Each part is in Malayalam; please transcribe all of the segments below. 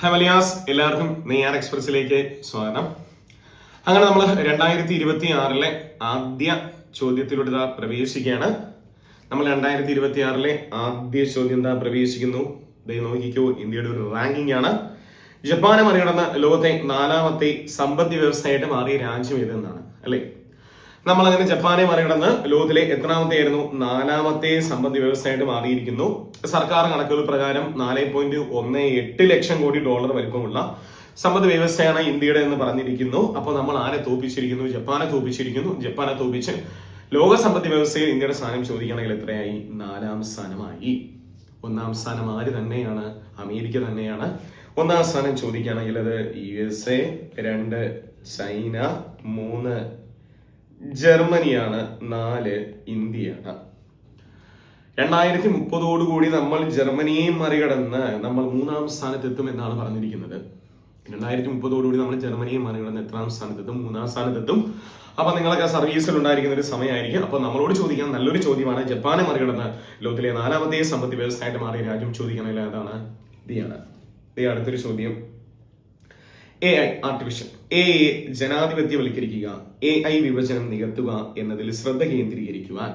ഹായ് മലിയാസ്. എല്ലാവർക്കും നെയ്യാർ എക്സ്പ്രസിലേക്ക് സ്വാഗതം. അങ്ങനെ നമ്മൾ രണ്ടായിരത്തി ഇരുപത്തി ആറിലെ ആദ്യ ചോദ്യത്തിലൂടെ ഇതാ പ്രവേശിക്കുകയാണ്. നമ്മൾ രണ്ടായിരത്തി ഇരുപത്തി ആറിലെ ആദ്യ ചോദ്യം ഇതാ പ്രവേശിക്കുന്നു. ദയ നോക്കിക്കോ ഇന്ത്യയുടെ ഒരു റാങ്കിംഗ് ആണ്. ജപ്പാനെ മറികടന്ന് ലോകത്തെ നാലാമത്തെ സമ്പദ് വ്യവസ്ഥയായിട്ട് മാറിയ രാജ്യം ഏതെന്നാണ്? അല്ലേ? നമ്മൾ അങ്ങനെ ജപ്പാനെ മറികടന്ന് ലോകത്തിലെ എത്രാമത്തെ ആയിരുന്നു നാലാമത്തെ സമ്പദ് വ്യവസ്ഥയായിട്ട് മാറിയിരിക്കുന്നു. സർക്കാർ കണക്കുകൾ പ്രകാരം നാല് പോയിന്റ് ഒന്ന് എട്ട് ലക്ഷം കോടി ഡോളർ വലിപ്പമുള്ള സമ്പദ് വ്യവസ്ഥയാണ് ഇന്ത്യയുടെ എന്ന് പറഞ്ഞിരിക്കുന്നു. അപ്പോൾ നമ്മൾ ആരെ തോപ്പിച്ചിരിക്കുന്നു? ജപ്പാനെ തോപ്പിച്ചിരിക്കുന്നു. ജപ്പാനെ തോപ്പിച്ച് ലോക സമ്പദ് വ്യവസ്ഥയിൽ ഇന്ത്യയുടെ സ്ഥാനം ചോദിക്കുകയാണെങ്കിൽ എത്രയായി? നാലാം സ്ഥാനമായി. ഒന്നാം സ്ഥാനം ആര് തന്നെയാണ്? അമേരിക്ക തന്നെയാണ്. ഒന്നാം സ്ഥാനം ചോദിക്കുകയാണെങ്കിൽ അത് യു എസ് എ രണ്ട് ചൈന മൂന്ന് ജർമ്മനിയാണ് നാല് ഇന്ത്യയാണ്. രണ്ടായിരത്തി മുപ്പതോടുകൂടി നമ്മൾ ജർമ്മനിയെ മറികടന്ന് നമ്മൾ മൂന്നാം സ്ഥാനത്തെത്തും എന്നാണ് പറഞ്ഞിരിക്കുന്നത്. രണ്ടായിരത്തി മുപ്പതോടുകൂടി നമ്മൾ ജർമ്മനിയെ മറികടന്ന് എത്രാം സ്ഥാനത്തെത്തും മൂന്നാം സ്ഥാനത്തെത്തും. അപ്പൊ നിങ്ങളൊക്കെ സർവീസിൽ ഉണ്ടായിരിക്കുന്ന ഒരു സമയമായിരിക്കും. അപ്പൊ നമ്മളോട് ചോദിക്കാൻ നല്ലൊരു ചോദ്യമാണ് ജപ്പാനെ മറികടന്ന് ലോകത്തിലെ നാലാമത്തെ സമ്പദ് വ്യവസ്ഥയായിട്ട് മാറിയ രാജ്യം ചോദിക്കണമെങ്കിൽ അതാണ് ഇന്ത്യയാണ്. ഇതേ അടുത്തൊരു ചോദ്യം. A I artificial A I ജനാധിപത്യവൽക്കരിക്കുക A I വിഭജനം നികത്തുക എന്നതിൽ ശ്രദ്ധ കേന്ദ്രീകരിക്കുവാൻ.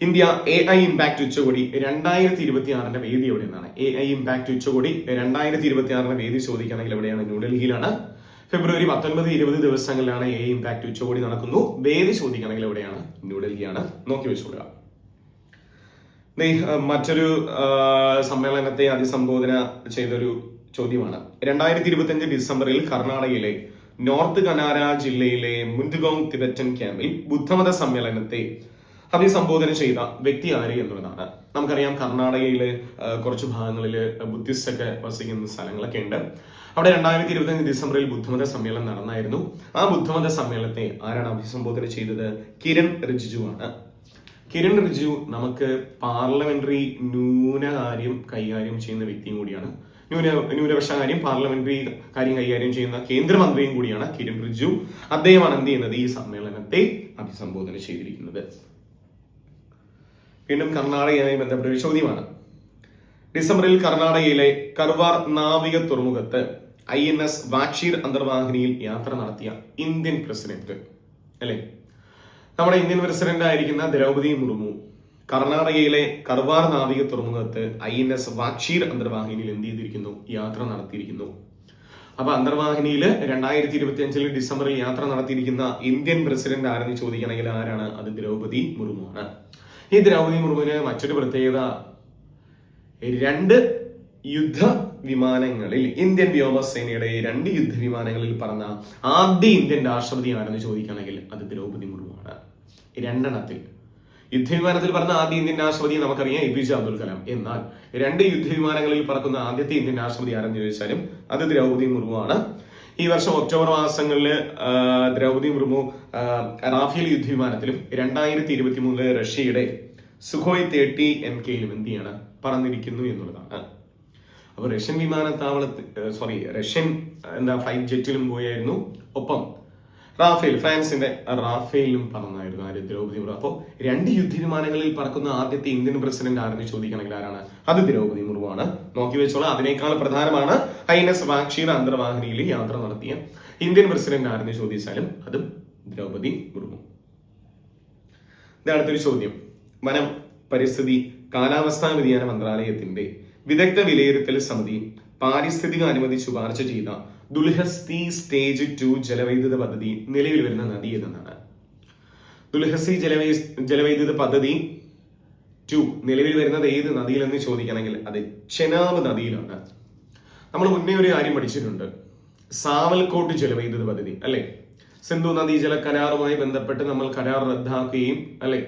ഇന്ത്യ എ ഐ ഇമ്പാക്ട് ഉച്ചകോടി രണ്ടായിരത്തി ഇരുപത്തി ആറിന്റെ വേദി എവിടെയാണ് എ ഐ ഇമ്പാക്ട് ഉച്ചകോടി രണ്ടായിരത്തി ഇരുപത്തി ആറിന്റെ വേദി ചോദിക്കുകയാണെങ്കിൽ എവിടെയാണ്? ന്യൂഡൽഹിയിലാണ്. ഫെബ്രുവരി പത്തൊൻപത് ഇരുപത് ദിവസങ്ങളിലാണ് എ ഇമ്പാക്ട് ഉച്ചകോടി നടക്കുന്നു. വേദി ചോദിക്കുകയാണെങ്കിൽ എവിടെയാണ്? ന്യൂഡൽഹിയാണ്. നോക്കി വെച്ചോളുക. മറ്റൊരു സമ്മേളനത്തെ അഭിസംബോധന ചെയ്തൊരു ചോദ്യമാണ്. രണ്ടായിരത്തി ഇരുപത്തി അഞ്ച് ഡിസംബറിൽ കർണാടകയിലെ നോർത്ത് കനാര ജില്ലയിലെ മുന്തുഗോങ് തിബറ്റൻ ക്യാമ്പിൽ ബുദ്ധമത സമ്മേളനത്തെ അഭിസംബോധന ചെയ്ത വ്യക്തി ആര് എന്നുള്ളതാണ്. നമുക്കറിയാം കർണാടകയിലെ കുറച്ച് ഭാഗങ്ങളിൽ ബുദ്ധിസ്റ്റ് ഒക്കെ വസിക്കുന്ന സ്ഥലങ്ങളൊക്കെ ഉണ്ട്. അവിടെ രണ്ടായിരത്തി ഇരുപത്തി അഞ്ച് ഡിസംബറിൽ ബുദ്ധമത സമ്മേളനം നടന്നായിരുന്നു. ആ ബുദ്ധമത സമ്മേളനത്തെ ആരാണ് അഭിസംബോധന ചെയ്തത്? കിരൺ റിജിജു ആണ്. കിരൺ റിജു നമുക്ക് പാർലമെന്ററി ന്യൂനകാര്യം കൈകാര്യം ചെയ്യുന്ന വ്യക്തിയും കൂടിയാണ്. ന്യൂന ന്യൂനപക്ഷ കാര്യം പാർലമെന്ററി കാര്യം കൈകാര്യം ചെയ്യുന്ന കേന്ദ്രമന്ത്രിയും കൂടിയാണ് കിരൺ റിജു. അദ്ദേഹമാണ് എന്ത് ചെയ്യുന്നത്? ഈ സമ്മേളനത്തെ അഭിസംബോധന ചെയ്തിരിക്കുന്നത്. വീണ്ടും കർണാടകയുമായി ബന്ധപ്പെട്ട ഒരു ചോദ്യമാണ്. ഡിസംബറിൽ കർണാടകയിലെ കർവാർ നാവിക തുറമുഖത്ത് ഐ എൻ എസ് വാക്ഷീർ അന്തർവാഹിനിയിൽ യാത്ര നടത്തിയ ഇന്ത്യൻ പ്രസിഡന്റ് അല്ലെ? നമ്മുടെ ഇന്ത്യൻ പ്രസിഡന്റ് ആയിരിക്കുന്ന ദ്രൗപദി മുർമു കർണാടകയിലെ കർവാർ നാവിക തുറമുഖത്ത് ഐ എൻ എസ് വാക്ഷീർ അന്തർവാഹിനിയിൽ എന്ത് ചെയ്തിരിക്കുന്നു? യാത്ര നടത്തിയിരിക്കുന്നു. അപ്പൊ അന്തർവാഹിനിയിൽ രണ്ടായിരത്തി ഇരുപത്തി അഞ്ചിൽ ഡിസംബറിൽ യാത്ര നടത്തിയിരിക്കുന്ന ഇന്ത്യൻ പ്രസിഡന്റ് ആരെന്ന് ചോദിക്കണമെങ്കിൽ ആരാണ്? അത് ദ്രൗപദി മുർമു ആണ് ഈ ദ്രൗപദി മുർമുവിന് മറ്റൊരു പ്രത്യേകത. രണ്ട് യുദ്ധ വിമാനങ്ങളിൽ ഇന്ത്യൻ വ്യോമസേനയുടെ രണ്ട് യുദ്ധ വിമാനങ്ങളിൽ പറഞ്ഞ ആദ്യ ഇന്ത്യൻ രാഷ്ട്രപതി ആരെന്ന് ചോദിക്കുകയാണെങ്കിൽ അത് ദ്രൗപദി മുർമുവാണ്. രണ്ടെണ്ണത്തിൽ. യുദ്ധവിമാനത്തിൽ പറഞ്ഞ ആദ്യ ഇന്ത്യൻ രാഷ്ട്രപതി നമുക്കറിയാം A P J Abdul Kalam. എന്നാൽ രണ്ട് യുദ്ധവിമാനങ്ങളിൽ പറക്കുന്ന ആദ്യത്തെ ഇന്ത്യൻ രാഷ്ട്രപതി ആരെന്ന് ചോദിച്ചാലും അത് ദ്രൗപദി മുർമുവാണ് ഈ വർഷം ഒക്ടോബർ മാസങ്ങളിൽ ദ്രൗപദി മുർമു റാഫേൽ യുദ്ധവിമാനത്തിലും രണ്ടായിരത്തി ഇരുപത്തി മൂന്നിൽ റഷ്യയുടെ സുഖോയ് തേർട്ടി എം കെയിലും എന്ത് ചെയ്യാണ്? പറന്നിരിക്കുന്നു എന്നുള്ളതാണ്. അപ്പൊ റഷ്യൻ വിമാനത്താവളത്തിൽ സോറി റഷ്യൻ എന്താ ഫ്ലൈറ്റ് ജെറ്റിലും പോയായിരുന്നു. ഒപ്പം റാഫേൽ ഫ്രാൻസിന്റെ റാഫേലും പറന്നായിരുന്നു ആര് ദ്രൗപദി മുർമു. അപ്പോൾ രണ്ട് യുദ്ധവിമാനങ്ങളിൽ പറക്കുന്ന ആദ്യത്തെ ഇന്ത്യൻ പ്രസിഡന്റ് ആരെന്ന് ചോദിക്കണമെങ്കിൽ ആരാണ്? അത് ദ്രൗപദി ആണ്. നോക്കി വെച്ചോളാം. അതിനേക്കാൾ പ്രധാനമാണ് ഐ എൻ എസ് വാക്ഷീർ അന്തർവാഹിനിയിൽ യാത്ര നടത്തിയ ഇന്ത്യൻ പ്രസിഡന്റ് ആരെന്ന് ചോദിച്ചാലും അതും ദ്രൗപദി മുർമു. അടുത്തൊരു ചോദ്യം. വനം പരിസ്ഥിതി കാലാവസ്ഥാ വ്യതിയാന മന്ത്രാലയത്തിന്റെ വിദഗ്ധ വിലയിരുത്തൽ സമിതി പാരിസ്ഥിതിക അനുമതി ശുപാർശ ചെയ്ത ദുൽഹസ്തി സ്റ്റേജ് ടു ജലവൈദ്യുത പദ്ധതി നിലവിൽ വരുന്ന നദി എന്നാണ് ദുൽഹസി ജലവൈ ജലവൈദ്യുത പദ്ധതി ടു നിലവിൽ വരുന്നത് ഏത് നദിയിലെന്ന് ചോദിക്കണമെങ്കിൽ അത് ചെനാബ് നദിയിലാണ്. നമ്മൾ മുന്നേ ഒരു കാര്യം പഠിച്ചിട്ടുണ്ട്. സാവൽക്കോട്ട് ജലവൈദ്യുത പദ്ധതി അല്ലെ? സിന്ധു നദീ ജല കരാറുമായി ബന്ധപ്പെട്ട് നമ്മൾ കരാർ റദ്ദാക്കുകയും അല്ലെ?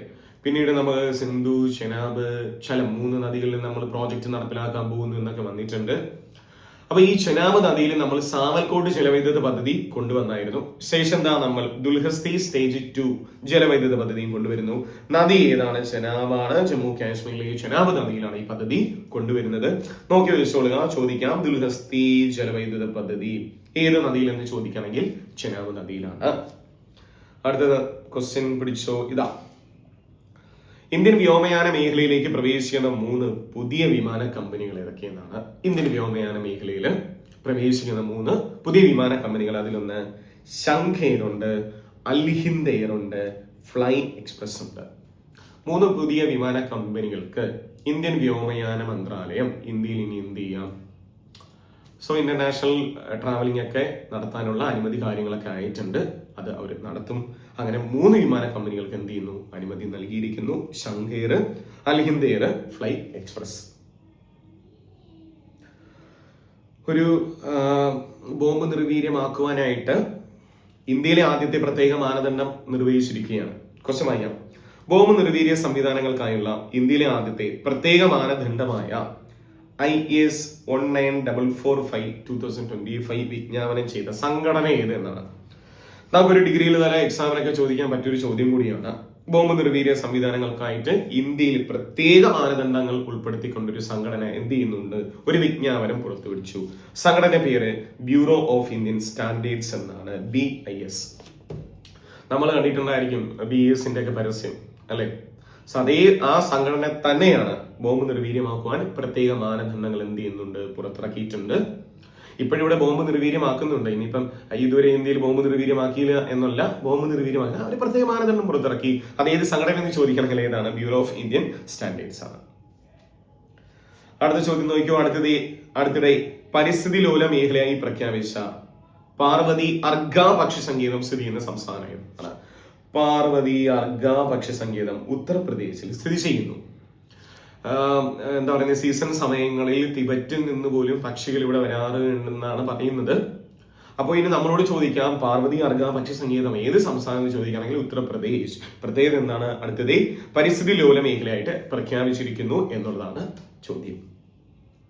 പിന്നീട് നമ്മൾ സിന്ധു ചെനാബ് ചലം മൂന്ന് നദികളിൽ നമ്മൾ പ്രോജക്റ്റ് നടപ്പിലാക്കാൻ പോകുന്നു എന്നൊക്കെ വന്നിട്ടുണ്ട്. അപ്പൊ ഈ ചെനാബ് നദിയിൽ നമ്മൾ സാവൽക്കോട്ട് ജലവൈദ്യുത പദ്ധതി കൊണ്ടുവന്നായിരുന്നു. ശേഷം എന്താ നമ്മൾ ദുൽഹസ്തി സ്റ്റേജ് ടു ജലവൈദ്യുത പദ്ധതിയും കൊണ്ടുവരുന്നു. നദി ഏതാണ്? ചെനാബാണ് ജമ്മു കാശ്മീരിലെ ചെനാബ് നദിയിലാണ് ഈ പദ്ധതി കൊണ്ടുവരുന്നത്. നോക്കി വെച്ചോളുക ചോദിക്കാം. ദുൽഹസ്തി ജലവൈദ്യുത പദ്ധതി ഏത് നദിയിൽ എന്ന് ചോദിക്കുകയാണെങ്കിൽ ചെനാബ് നദിയിലാണ് അടുത്തത് ക്വസ്റ്റ്യൻ പിടിച്ചോ? ഇതാ. ഇന്ത്യൻ വ്യോമയാന മേഖലയിലേക്ക് പ്രവേശിക്കുന്ന മൂന്ന് പുതിയ വിമാന കമ്പനികൾ ഏതൊക്കെയെന്നാണ് ഇന്ത്യൻ വ്യോമയാന മേഖലയിൽ പ്രവേശിക്കുന്ന മൂന്ന് പുതിയ വിമാന കമ്പനികൾ. അതിലൊന്ന് ശംഖേർ ഉണ്ട് അൽഹിന്ദ് എയർ ഉണ്ട് ഫ്ലൈ എക്സ്പ്രസ് ഉണ്ട്. മൂന്ന് പുതിയ വിമാന കമ്പനികൾക്ക് ഇന്ത്യൻ വ്യോമയാന മന്ത്രാലയം ഇന്ത്യയിൽ ഇനി എന്ത് ചെയ്യാം? സോ ഇന്റർനാഷണൽ ട്രാവലിംഗ് ഒക്കെ നടത്താനുള്ള അനുമതി കാര്യങ്ങളൊക്കെ ആയിട്ടുണ്ട്. അത് അവർ നടത്തും. അങ്ങനെ മൂന്ന് വിമാന കമ്പനികൾക്ക് എന്ത് ചെയ്യുന്നു? അനുമതി നൽകിയിരിക്കുന്നു. Shankh Air Alhind fly express. ഒരു ബോംബ് നിർവീര്യമാക്കുവാനായിട്ട് ഇന്ത്യയിലെ ആദ്യത്തെ പ്രത്യേക മാനദണ്ഡം നിർവഹിച്ചിരിക്കുകയാണ്. കുറച്ച് വായിക്കാം ബോംബ് നിർവീര്യ സംവിധാനങ്ങൾക്കായുള്ള ഇന്ത്യയിലെ ആദ്യത്തെ പ്രത്യേക മാനദണ്ഡമായ I S one nine double four five two thousand twenty five വിജ്ഞാപനം ചെയ്ത സംഘടന ഏത് എന്നാണ്? നമുക്കൊരു ഡിഗ്രിയിൽ തല എക്സാമിനൊക്കെ ചോദിക്കാൻ പറ്റിയൊരു ചോദ്യം കൂടിയാണ്. ബോംബ് നിർവീര്യ സംവിധാനങ്ങൾക്കായിട്ട് ഇന്ത്യയിൽ പ്രത്യേക മാനദണ്ഡങ്ങൾ ഉൾപ്പെടുത്തിക്കൊണ്ടൊരു സംഘടന എന്ത് ചെയ്യുന്നുണ്ട്? ഒരു വിജ്ഞാപനം പുറത്തുവിടിച്ചു. സംഘടന പേര് ബ്യൂറോ ഓഫ് ഇന്ത്യൻ സ്റ്റാൻഡേർഡ്സ് എന്നാണ് ബി ഐ എസ് നമ്മൾ കണ്ടിട്ടുണ്ടായിരിക്കും ബി എസിന്റെ ഒക്കെ പരസ്യം അല്ലെ? അതേ ആ സംഘടന തന്നെയാണ് ബോംബ് നിർവീര്യമാക്കുവാൻ പ്രത്യേക മാനദണ്ഡങ്ങൾ എന്ത് ചെയ്യുന്നുണ്ട്? പുറത്തിറക്കിയിട്ടുണ്ട്. ഇപ്പോഴിവിടെ ബോംബ് നിർവീര്യമാക്കുന്നുണ്ട്. ഇനിയിപ്പം ഇതുവരെ ഇന്ത്യയിൽ ബോംബ് നിർവീര്യമാക്കിയില്ല എന്നല്ല ബോംബ് നിർവീര്യമാക്കുക അവർ പ്രത്യേക മാനദണ്ഡം പുറത്തിറക്കി. അത് ഏത് സംഘടന എന്ന് ചോദിക്കണമെങ്കിൽ ഏതാണ് ബ്യൂറോ ഓഫ് ഇന്ത്യൻ സ്റ്റാൻഡേർഡ്സ് ആണ്. അടുത്ത ചോദ്യം നോക്കിയോ? അടുത്തത് അടുത്തിടെ പരിസ്ഥിതി ലോല മേഖലയായി പ്രഖ്യാപിച്ച പാർവതി അർഗ സങ്കേതം സ്ഥിതി ചെയ്യുന്ന സംസ്ഥാനം പാർവതി അർഗ സങ്കേതം ഉത്തർപ്രദേശിൽ സ്ഥിതി ചെയ്യുന്നു. എന്താ പറയുന്നത് സീസൺ സമയങ്ങളിൽ തിബറ്റിൽ നിന്ന് പോലും പക്ഷികൾ ഇവിടെ വരാറുണ്ടെന്നാണ് പറയുന്നത്. അപ്പോൾ ഇനി നമ്മളോട് ചോദിക്കാം പാർവതി അർഗ പക്ഷി സംഗീതം ഏത് സംസ്ഥാനം എന്ന് ചോദിക്കുകയാണെങ്കിൽ ഉത്തർപ്രദേശ്. പ്രത്യേകത എന്താണ് അടുത്തത്? പരിസ്ഥിതി ലോല മേഖലയായിട്ട് പ്രഖ്യാപിച്ചിരിക്കുന്നു എന്നുള്ളതാണ് ചോദ്യം.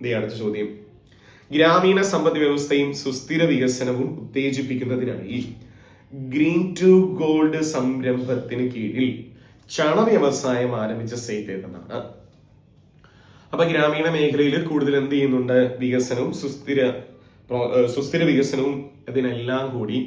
ഇതേ അടുത്ത ചോദ്യം. ഗ്രാമീണ സമ്പദ് വ്യവസ്ഥയും സുസ്ഥിര വികസനവും ഉത്തേജിപ്പിക്കുന്നതിനായി ഗ്രീൻ ടു ഗോൾഡ് സംരംഭത്തിന് കീഴിൽ ചണ വ്യവസായം ആരംഭിച്ച സ്റ്റേറ്റ് ഏതെന്നാണ്? അപ്പൊ ഗ്രാമീണ മേഖലയിൽ കൂടുതൽ എന്ത് ചെയ്യുന്നുണ്ട്? വികസനവും സുസ്ഥിര സുസ്ഥിര വികസനവും ഇതിനെല്ലാം കൂടി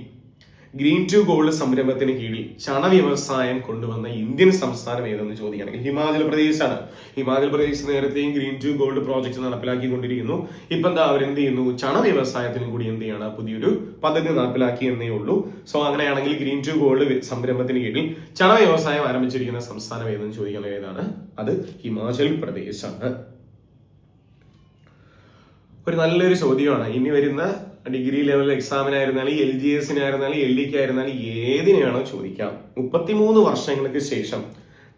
ഗ്രീൻ ടു ഗോൾഡ് സംരംഭത്തിന് കീഴിൽ ചണ വ്യവസായം കൊണ്ടുവന്ന ഇന്ത്യൻ സംസ്ഥാനം ഏതെന്ന് ചോദിക്കുകയാണെങ്കിൽ ഹിമാചൽ പ്രദേശാണ്. ഹിമാചൽ പ്രദേശ് നേരത്തെയും ഗ്രീൻ ടു ഗോൾഡ് പ്രോജക്ട് നടപ്പിലാക്കിക്കൊണ്ടിരിക്കുന്നു. ഇപ്പൊ എന്താ അവർ അവരെന്ത് ചെയ്യുന്നു? ചണ വ്യവസായത്തിനും കൂടി എന്ത് ചെയ്യണം? പുതിയൊരു പദ്ധതി നടപ്പിലാക്കി എന്നേ ഉള്ളൂ. സോ അങ്ങനെയാണെങ്കിൽ ഗ്രീൻ ടു ഗോൾഡ് സംരംഭത്തിന് കീഴിൽ ചണ വ്യവസായം ആരംഭിച്ചിരിക്കുന്ന സംസ്ഥാനം ഏതെന്ന് ചോദിക്കുന്നത് ഏതാണ്? അത് ഹിമാചൽ പ്രദേശാണ്. ഒരു നല്ലൊരു ചോദ്യമാണ്. ഇനി വരുന്ന ഡിഗ്രി ലെവൽ എക്സാമിനായിരുന്നാലും എൽ ജി എസിനായിരുന്നാലും എൽ ഡിക്ക് ആയിരുന്നാലും ഏതിനെയാണോ ചോദിക്കാം? മുപ്പത്തിമൂന്ന് വർഷങ്ങൾക്ക് ശേഷം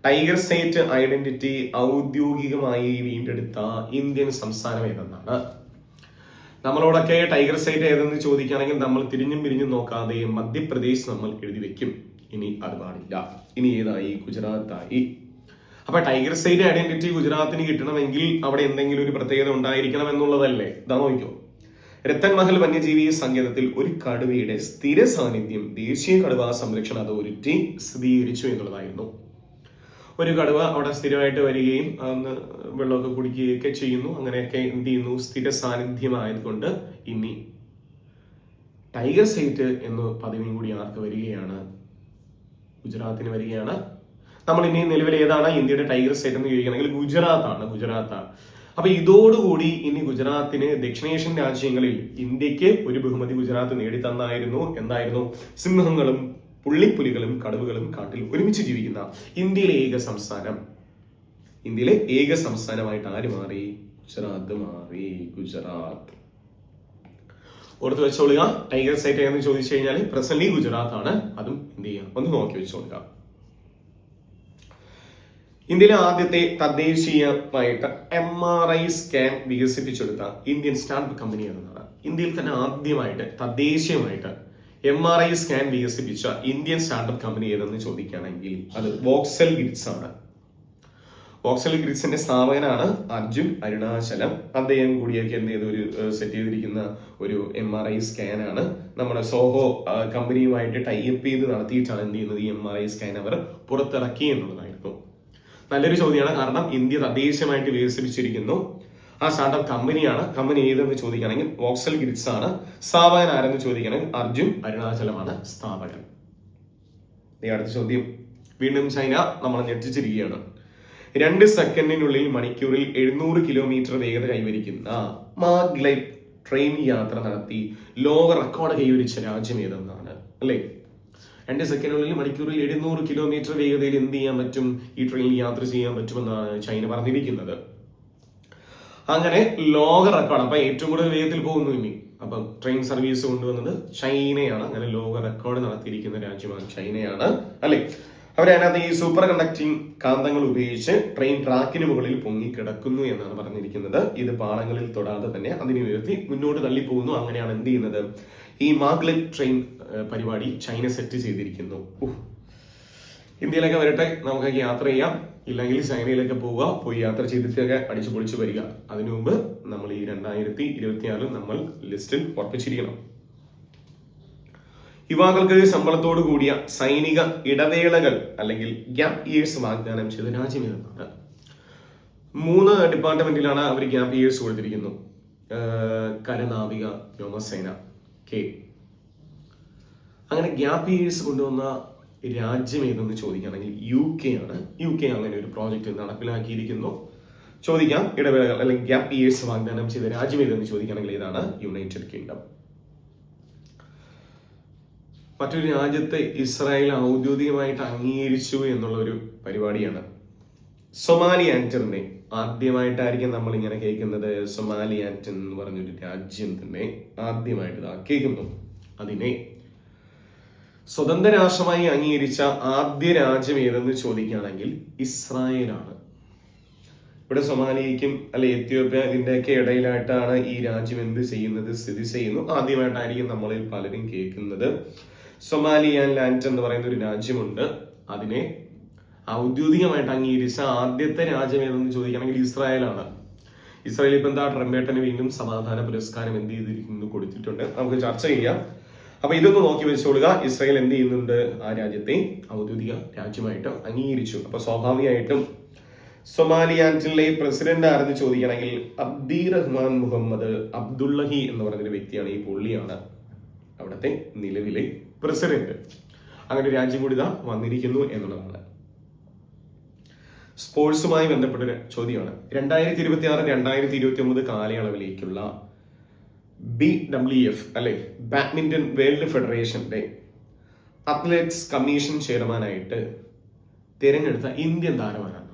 ടൈഗർ സ്റ്റേറ്റ് ഐഡന്റിറ്റി ഔദ്യോഗികമായി വീണ്ടെടുത്ത ഇന്ത്യൻ സംസ്ഥാനം ഏതെന്നാണ്? നമ്മളോടൊക്കെ ടൈഗർ സ്റ്റേറ്റ് ഏതെന്ന് ചോദിക്കുകയാണെങ്കിൽ നമ്മൾ തിരിഞ്ഞും പിരിഞ്ഞും നോക്കാതെ മധ്യപ്രദേശ് നമ്മൾ എഴുതി വെക്കും. ഇനി അത് പാടില്ല. ഇനി ഏതായി? ഗുജറാത്തായി. അപ്പൊ ടൈഗർ സ്റ്റേറ്റ് ഐഡന്റിറ്റി ഗുജറാത്തിന് കിട്ടണമെങ്കിൽ അവിടെ എന്തെങ്കിലും ഒരു പ്രത്യേകത ഉണ്ടായിരിക്കണം എന്നുള്ളതല്ലേ? ഇതാ നോക്കിയോ രത്തൻ മഹൽ വന്യജീവി സങ്കേതത്തിൽ ഒരു കടുവയുടെ സ്ഥിര സാന്നിധ്യം ദേശീയ കടുവ സംരക്ഷണ അതോറിറ്റി സ്ഥിരീകരിച്ചു എന്നുള്ളതായിരുന്നു. ഒരു കടുവ അവിടെ സ്ഥിരമായിട്ട് വരികയും അന്ന് വെള്ളമൊക്കെ കുടിക്കുകയൊക്കെ ചെയ്യുന്നു. അങ്ങനെയൊക്കെ എന്ത് ചെയ്യുന്നു? സ്ഥിര സാന്നിധ്യമായതുകൊണ്ട് ഇനി ടൈഗർ സൈറ്റ് എന്ന പദവിയും കൂടി ആർക്ക് വരികയാണ്? ഗുജറാത്തിന് വരികയാണ്. നമ്മൾ ഇനി നിലവിൽ ഏതാണ് ഇന്ത്യയുടെ ടൈഗർ സ്റ്റേറ്റ് എന്ന് ചോദിക്കുകയാണെങ്കിൽ ഗുജറാത്താണ് ഗുജറാത്താണ്. അപ്പൊ ഇതോടുകൂടി ഇനി ഗുജറാത്തിന് ദക്ഷിണേഷ്യൻ രാജ്യങ്ങളിൽ ഇന്ത്യയ്ക്ക് ഒരു ബഹുമതി ഗുജറാത്ത് നേടിത്തന്നായിരുന്നു എന്തായിരുന്നു സിംഹങ്ങളും പുള്ളിപ്പുലികളും കടുവകളും കാട്ടിൽ ഒരുമിച്ച് ജീവിക്കുന്ന ഇന്ത്യയിലെ ഏക സംസ്ഥാനം. ഇന്ത്യയിലെ ഏക സംസ്ഥാനമായിട്ട് ആര് മാറി? ഗുജറാത്ത് മാറി ഗുജറാത്ത്. ഓർത്ത് വെച്ചോളുക ടൈഗർ സൈറ്റ് എന്ന് ചോദിച്ചു കഴിഞ്ഞാൽ പ്രസന്റ് ഗുജറാത്ത് ആണ് അതും എന്ത് ചെയ്യുക ഒന്ന് നോക്കി വെച്ചോളുക. ഇന്ത്യയിലെ ആദ്യത്തെ തദ്ദേശീയമായിട്ട് എം ആർ ഐ സ്കാൻ വികസിപ്പിച്ചെടുത്ത ഇന്ത്യൻ സ്റ്റാർട്ടപ്പ് കമ്പനി എന്നതാണ് ഇന്ത്യയിൽ തന്നെ ആദ്യമായിട്ട് തദ്ദേശീയമായിട്ട് എം ആർ ഐ സ്കാൻ വികസിപ്പിച്ച ഇന്ത്യൻ സ്റ്റാർട്ടപ്പ് കമ്പനി ഏതെന്ന് ചോദിക്കുകയാണെങ്കിൽ അത് വോക്സൽ ഗ്രിഡ്സ് ആണ്. വോക്സൽ ഗ്രിഡ്സിന്റെ സ്ഥാപകനാണ് അർജുൻ അരുണാചലം. അദ്ദേഹം കൂടിയൊക്കെ എന്ത് ചെയ്ത് ഒരു സെറ്റ് ചെയ്തിരിക്കുന്ന ഒരു എം ആർ ഐ സ്കാൻ ആണ്. നമ്മുടെ സോഹോ കമ്പനിയുമായിട്ട് ടൈപ്പ് ചെയ്ത് നടത്തിയിട്ടാണ് എന്ത് ചെയ്യുന്നത് ഈ എം ആർ ഐ സ്കാൻ അവർ പുറത്തിറക്കി എന്നുള്ളതായിരുന്നു നല്ലൊരു ചോദ്യമാണ്. കാരണം ഇന്ത്യ തദ്ദേശീയമായിട്ട് വികസിപ്പിച്ചിരിക്കുന്നു. ആ സ്റ്റാർട്ടപ്പ് കമ്പനിയാണ്. കമ്പനി ഏതെന്ന് ചോദിക്കുകയാണെങ്കിൽ വോക്സൽ ഗ്രിഡ്സ് ആണ് സ്ഥാപകൻ ആരെന്ന് ചോദിക്കുകയാണെങ്കിൽ അർജുൻ അരുണാചലമാണ് സ്ഥാപകൻ. അടുത്ത ചോദ്യം. വീണ്ടും ചൈന നമ്മൾ ഞെട്ടിച്ചിരിക്കുകയാണ്. രണ്ട് സെക്കൻഡിനുള്ളിൽ മണിക്കൂറിൽ എഴുന്നൂറ് കിലോമീറ്റർ വേഗത കൈവരിക്കുന്ന മാഗ്ലൈ ട്രെയിൻ യാത്ര നടത്തി ലോക റെക്കോർഡ് കൈവരിച്ച രാജ്യം ഏതെന്നാണ് അല്ലേ? രണ്ട് സെക്കൻഡുകളിൽ മണിക്കൂറിൽ എഴുന്നൂറ് കിലോമീറ്റർ വേഗതയിൽ എന്ത് ചെയ്യാൻ പറ്റും? ഈ ട്രെയിനിൽ യാത്ര ചെയ്യാൻ പറ്റുമെന്നാണ് ചൈന പറഞ്ഞിരിക്കുന്നത്. അങ്ങനെ ലോക റെക്കോർഡ് അപ്പൊ ഏറ്റവും കൂടുതൽ വേഗത്തിൽ പോകുന്നു ഇനി. അപ്പം ട്രെയിൻ സർവീസ് കൊണ്ടുവന്നത് ചൈനയാണ്. അങ്ങനെ ലോക റെക്കോർഡ് നടത്തിയിരിക്കുന്ന രാജ്യമാണ് ചൈനയാണ് അല്ലെ? അവരതിനകത്ത് ഈ സൂപ്പർ കണ്ടക്ടിങ് കാന്തങ്ങൾ ഉപയോഗിച്ച് ട്രെയിൻ ട്രാക്കിന് മുകളിൽ പൊങ്ങിക്കിടക്കുന്നു എന്നാണ് പറഞ്ഞിരിക്കുന്നത്. ഇത് പാളങ്ങളിൽ തൊടാതെ തന്നെ അതിനെ ഉയർത്തി മുന്നോട്ട് തള്ളിപ്പോകുന്നു. അങ്ങനെയാണ് എന്ത് ചെയ്യുന്നത്? ഈ മാഗ്ലറ്റ് ട്രെയിൻ പരിപാടി ചൈന സെറ്റ് ചെയ്തിരിക്കുന്നു. ഇന്ത്യയിലൊക്കെ വരട്ടെ നമുക്ക് യാത്ര ചെയ്യാം. ഇല്ലെങ്കിൽ ചൈനയിലൊക്കെ പോവുക പോയി യാത്ര ചെയ്തിട്ടൊക്കെ അടിച്ചു പൊളിച്ചു വരിക. അതിനു മുമ്പ് നമ്മൾ ഈ രണ്ടായിരത്തി ഇരുപത്തിനാല് നമ്മൾ ലിസ്റ്റിൽ ഉറപ്പിച്ചിരിക്കണം. യുവാക്കൾക്ക് ശമ്പളത്തോടു കൂടിയ സൈനിക ഇടവേളകൾ അല്ലെങ്കിൽ ഗ്യാപ് ഇയേഴ്സ് വാഗ്ദാനം ചെയ്ത രാജ്യം മൂന്ന് ഡിപ്പാർട്ട്മെന്റിലാണ് അവർ ഗ്യാപ് ഇയേഴ്സ് കൊടുത്തിരിക്കുന്നു. കരനാവിക വ്യോമസേന കെ അങ്ങനെ ഗ്യാപ് ഇയേഴ്സ് കൊണ്ടുവന്ന രാജ്യം ഏതെന്ന് ചോദിക്കുകയാണെങ്കിൽ യു കെ ആണ്. യു കെ അങ്ങനെ ഒരു പ്രോജക്റ്റ് നടപ്പിലാക്കിയിരിക്കുന്നു. ചോദിക്കാം. ഇടവേളകൾ അല്ലെങ്കിൽ ഗ്യാപ് ഇയേഴ്സ് വാഗ്ദാനം ചെയ്ത രാജ്യം ഏതെന്ന് ചോദിക്കുകയാണെങ്കിൽ ഏതാണ്? യുണൈറ്റഡ് കിങ്ഡം മറ്റൊരു രാജ്യത്തെ ഇസ്രായേൽ ഔദ്യോഗികമായിട്ട് അംഗീകരിച്ചു എന്നുള്ള ഒരു പരിപാടിയാണ്. സൊമാലി ആന്ററിനെ ആദ്യമായിട്ടായിരിക്കും നമ്മൾ ഇങ്ങനെ കേൾക്കുന്നത്. സൊമാലി ആന്റൺ എന്ന് പറഞ്ഞൊരു രാജ്യം തന്നെ ആദ്യമായിട്ട് കേൾക്കുന്നു. അതിനെ സ്വതന്ത്ര രാഷ്ട്രമായി അംഗീകരിച്ച ആദ്യ രാജ്യം ഏതെന്ന് ചോദിക്കുകയാണെങ്കിൽ ഇസ്രായേലാണ്. ഇവിടെ സൊമാലിയയ്ക്കും അല്ലെ എത്യോപ്യ ഇതിന്റെയൊക്കെ ഇടയിലായിട്ടാണ് ഈ രാജ്യം എന്ത് ചെയ്യുന്നത് സ്ഥിതി ചെയ്യുന്നു. ആദ്യമായിട്ടായിരിക്കും നമ്മളിൽ പലരും കേൾക്കുന്നത്. സൊമാലിയൻ ലാൻഡ് എന്ന് പറയുന്ന ഒരു രാജ്യമുണ്ട്. അതിനെ ഔദ്യോഗികമായിട്ട് അംഗീകരിച്ച ആദ്യത്തെ രാജ്യം ഏതെന്ന് ചോദിക്കുകയാണെങ്കിൽ ഇസ്രായേലാണ്. ഇസ്രായേൽ ഇപ്പൊ എന്താ ട്രംപേട്ടന് വീണ്ടും സമാധാന പുരസ്കാരം എന്ത് ചെയ്തിരിക്കുന്നു കൊടുത്തിട്ടുണ്ട്. നമുക്ക് ചർച്ച ചെയ്യാം. അപ്പൊ ഇതൊന്ന് നോക്കി വെച്ചോളുക. ഇസ്രായേൽ എന്ത് ചെയ്യുന്നുണ്ട്? ആ രാജ്യത്തെ ഔദ്യോഗിക രാജ്യമായിട്ട് അംഗീകരിച്ചു. അപ്പൊ സ്വാഭാവികമായിട്ടും സൊമാലിയാറ്റിലെ പ്രസിഡന്റ് ആരെന്ന് ചോദിക്കണമെങ്കിൽ അബ്ദി റഹ്മാൻ മുഹമ്മദ് അബ്ദുള്ളഹി എന്ന് പറഞ്ഞൊരു വ്യക്തിയാണ് ഈ പുള്ളിയാണ് അവിടുത്തെ നിലവിലെ പ്രസിഡന്റ് അങ്ങനെ രാജ്യം കൂടി ഇതാ വന്നിരിക്കുന്നു എന്നുള്ളതാണ്. സ്പോർട്സുമായി ബന്ധപ്പെട്ട ചോദ്യമാണ്. രണ്ടായിരത്തി ഇരുപത്തി ആറ് രണ്ടായിരത്തി ഇരുപത്തി ഒമ്പത് കാലയളവിലേക്കുള്ള ബി ഡബ്ല്യു എഫ് അല്ലെ ബാഡ്മിന്റൺ വേൾഡ് ഫെഡറേഷന്റെ അത്ലറ്റ്സ് കമ്മീഷൻ ചെയർമാനായിട്ട് തിരഞ്ഞെടുത്ത ഇന്ത്യൻ താരമാരാണ്.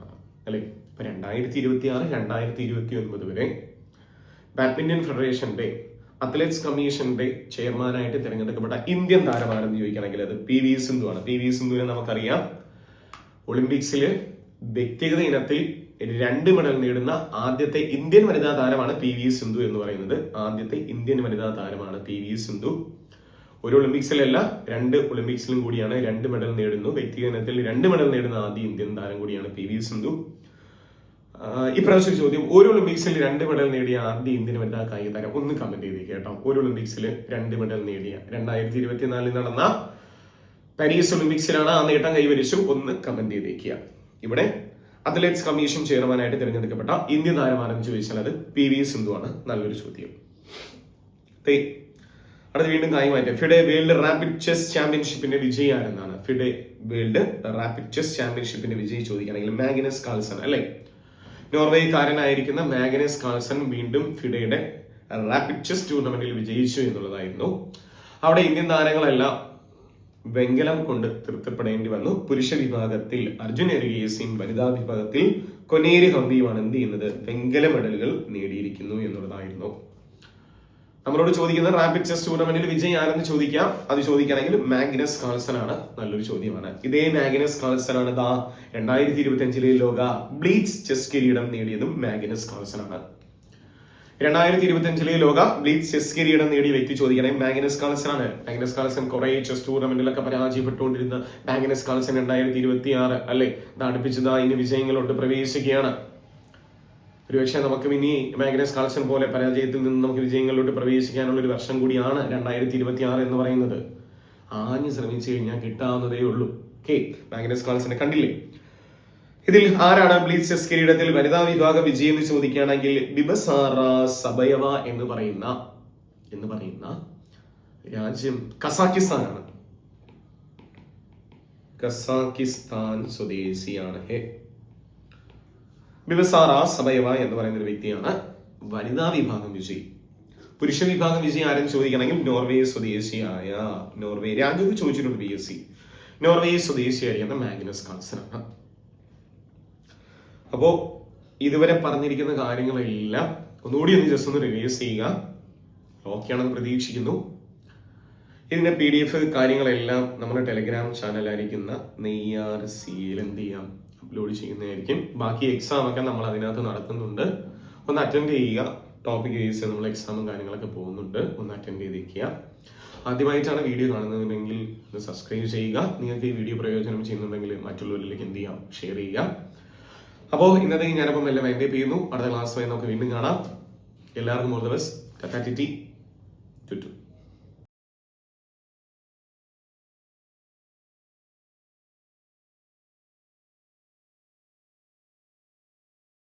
അല്ലെ ഇപ്പൊ രണ്ടായിരത്തി ഇരുപത്തി ആറ് രണ്ടായിരത്തി ഇരുപത്തി ഒൻപത് വരെ ബാഡ്മിന്റൺ ഫെഡറേഷന്റെ അത്ലറ്റ്സ് കമ്മീഷന്റെ ചെയർമാനായിട്ട് തിരഞ്ഞെടുക്കപ്പെട്ട ഇന്ത്യൻ താരമാണെന്ന് ചോദിക്കുകയാണെങ്കിൽ അത് പി വി സിന്ധു ആണ്. പി വി സിന്ധുവിനെ നമുക്കറിയാം. ഒളിമ്പിക്സിൽ വ്യക്തിഗത ഇനത്തിൽ രണ്ട് മെഡൽ നേടുന്ന ആദ്യത്തെ ഇന്ത്യൻ വനിതാ താരമാണ് പി വി സിന്ധു എന്ന് പറയുന്നത്. ആദ്യത്തെ ഇന്ത്യൻ വനിതാ താരമാണ് പി വി സിന്ധു. ഒരു ഒളിമ്പിക്സിലല്ല രണ്ട് ഒളിമ്പിക്സിലും കൂടിയാണ് രണ്ട് മെഡൽ നേടുന്നു. വ്യക്തിഗത ഇനത്തിൽ രണ്ട് മെഡൽ നേടുന്ന ആദ്യ ഇന്ത്യൻ താരം കൂടിയാണ് പി വി സിന്ധു. ഇപ്രാവശ്യം ചോദ്യം. ഒരു ഒളിമ്പിക്സിൽ രണ്ട് മെഡൽ നേടിയ ആദ്യ ഇന്ത്യൻ വനിതാ കായിക താരം ഒന്ന് കമന്റ് ചെയ്ത് കേട്ടോ. ഒരു ഒളിമ്പിക്സിൽ രണ്ട് മെഡൽ നേടിയ രണ്ടായിരത്തി ഇരുപത്തിനാലിൽ നടന്ന പാരീസ് ഒളിമ്പിക്സിലാണ് ആ നേട്ടം കൈവരിച്ചു. ഒന്ന് കമന്റ് ചെയ്തേക്കുക. ഇവിടെ അത്ലറ്റ്സ് കമ്മീഷൻ ചെയർമാനായിട്ട് തിരഞ്ഞെടുക്കപ്പെട്ട ഇന്ത്യൻ താരമാണെന്ന് ചോദിച്ചാൽ അത് പി വി സിന്ധു ആണ്. നല്ലൊരു ചോദ്യം. അടുത്ത് വീണ്ടും കാര്യമായിട്ട് ഫിഡെ വേൾഡ് റാപ്പിഡ് ചെസ് ചാമ്പ്യൻഷിപ്പിന്റെ വിജയി ആരെന്നാണ് ഫിഡെ വേൾഡ് റാപ്പിഡ് ചെസ് ചാമ്പ്യൻഷിപ്പിന്റെ വിജയി ചോദിക്കുകയാണെങ്കിൽ മാഗ്നസ് കാൾസൺ അല്ലെ? നോർവേക്കാരനായിരിക്കുന്ന മാഗ്നസ് കാൾസൺ വീണ്ടും ഫിഡയുടെ റാപ്പിഡ് ചെസ് ടൂർണമെന്റിൽ വിജയിച്ചു എന്നുള്ളതായിരുന്നു. അവിടെ ഇന്ത്യൻ താരങ്ങളെല്ലാം വെങ്കലം കൊണ്ട് തൃപ്തിപ്പെടേണ്ടി വന്നു. പുരുഷ വിഭാഗത്തിൽ അർജുൻ എറിയേസിയും വനിതാ വിഭാഗത്തിൽ കൊനേരി ഹംപിയുമാണ് എന്ത് ചെയ്യുന്നത്? വെങ്കല മെഡലുകൾ നേടിയിരിക്കുന്നു എന്നുള്ളതായിരുന്നു. നമ്മളോട് ചോദിക്കുന്ന റാപ്പിഡ് ചെസ് ടൂർണമെന്റിൽ വിജയ് ആരെന്ന് ചോദിക്കാം. അത് ചോദിക്കുകയാണെങ്കിൽ മാഗ്നസ് കാൾസൺ ആണ് നല്ലൊരു ചോദ്യമാണ്. ഇതേ മാഗ്നസ് കാൾസൺ ആണ് ദാ രണ്ടായിരത്തി ഇരുപത്തി അഞ്ചിലെ ലോക ബ്ലീച്ച് ചെസ് കിരീടം നേടിയതും മാഗ്നസ് കാൾസൺ ആണ് രണ്ടായിരത്തി ഇരുപത്തി അഞ്ചിലെ ലോക ബ്ലീച്ച് ചെസ് കിരീടം നേടിയ വ്യക്തി ചോദിക്കണേ മാഗ്നസ് കാൾസൺ ആണ് മാഗ്നസ് കാൾസൺ കുറെ ചെസ് ടൂർണമെന്റിലൊക്കെ പരാജയപ്പെട്ടുകൊണ്ടിരുന്ന മാഗ്നസ് കാൾസൺ രണ്ടായിരത്തി ഇരുപത്തി ആറ് അല്ലെ? അടുപ്പിച്ചതാ ഇനി വിജയങ്ങളോട്ട് പ്രവേശിക്കുകയാണ്. ഒരുപക്ഷെ നമുക്ക് ഇനി മാഗ്നസ് കാൾസൺ പോലെ പരാജയത്തിൽ നിന്ന് നമുക്ക് വിജയങ്ങളിലോട്ട് പ്രവേശിക്കാനുള്ള ഒരു വർഷം കൂടിയാണ് രണ്ടായിരത്തി ഇരുപത്തി ആറ് എന്ന് പറയുന്നത്. ആഞ്ഞ് ശ്രമിച്ചു കഴിഞ്ഞാൽ കിട്ടാവുന്നതേ ഉള്ളൂ. ഓക്കെ മാഗ്നസ് കാൾസനെ കണ്ടില്ലേ? ഇതിൽ ആരാണ് ബ്ലീച്ച് ചെസ് കിരീടത്തിൽ വനിതാ വിഭാഗ വിജയം എന്ന് ചോദിക്കുകയാണെങ്കിൽ ബിബസാറ സബയവ എന്ന് പറയുന്ന എന്ന് പറയുന്ന രാജ്യം കസാക്കിസ്ഥാനാണ്. കസാക്കിസ്ഥാൻ സ്വദേശിയാണ്. ഹേ. ബിബസാറ സബയവ എന്ന് പറയുന്ന ഒരു വ്യക്തിയാണ് വനിതാ വിഭാഗം വിജയി. പുരുഷ വിഭാഗം വിജയം ആരെന്ന് ചോദിക്കണമെങ്കിൽ നോർവേ സ്വദേശിയായ നോർവേ രാജ്യം ചോദിച്ചിട്ടുണ്ട് ബി എസ് സി നോർവേ സ്വദേശിയായിരിക്കുന്ന മാഗ്നസ് കാൾസൺ ആണ് അപ്പോ ഇതുവരെ പറഞ്ഞിരിക്കുന്ന കാര്യങ്ങളെല്ലാം ഒന്നുകൂടി ഒന്ന് ജസ്റ്റ് ഒന്ന് റിവ്യൂസ് ചെയ്യുക. ഓക്കെ ആണെന്ന് പ്രതീക്ഷിക്കുന്നു. ഇതിന്റെ പി ഡി എഫ് കാര്യങ്ങളെല്ലാം നമ്മുടെ ടെലിഗ്രാം ചാനലായിരിക്കുന്ന നെയ്യാർ സിയിൽ എന്ത് ചെയ്യാം? അപ്ലോഡ് ചെയ്യുന്നതായിരിക്കും. ബാക്കി എക്സാം ഒക്കെ നമ്മൾ അതിനകത്ത് നടത്തുന്നുണ്ട്. ഒന്ന് അറ്റൻഡ് ചെയ്യുക. ടോപ്പിക് ബേസ് നമ്മൾ എക്സാമും കാര്യങ്ങളൊക്കെ പോകുന്നുണ്ട്. ഒന്ന് അറ്റൻഡ് ചെയ്തിരിക്കുക ആദ്യമായിട്ടാണ് വീഡിയോ കാണുന്നതെങ്കിൽ സബ്സ്ക്രൈബ് ചെയ്യുക. നിങ്ങൾക്ക് ഈ വീഡിയോ പ്രയോജനം ചെയ്യുന്നുണ്ടെങ്കിൽ മറ്റുള്ളവരിലേക്ക് എന്ത് ചെയ്യാം? ഷെയർ ചെയ്യുക. അപ്പോൾ ഇന്നത്തെ ഞാനപ്പം എല്ലാം വൈൻഡപ്പ് ചെയ്യുന്നു. അടുത്ത ക്ലാസ് വൈ നമുക്ക് വീണ്ടും കാണാം. എല്ലാവർക്കും ഓൾ ദ ബെസ്റ്റ് കറ്റാറ്റിറ്റി ടു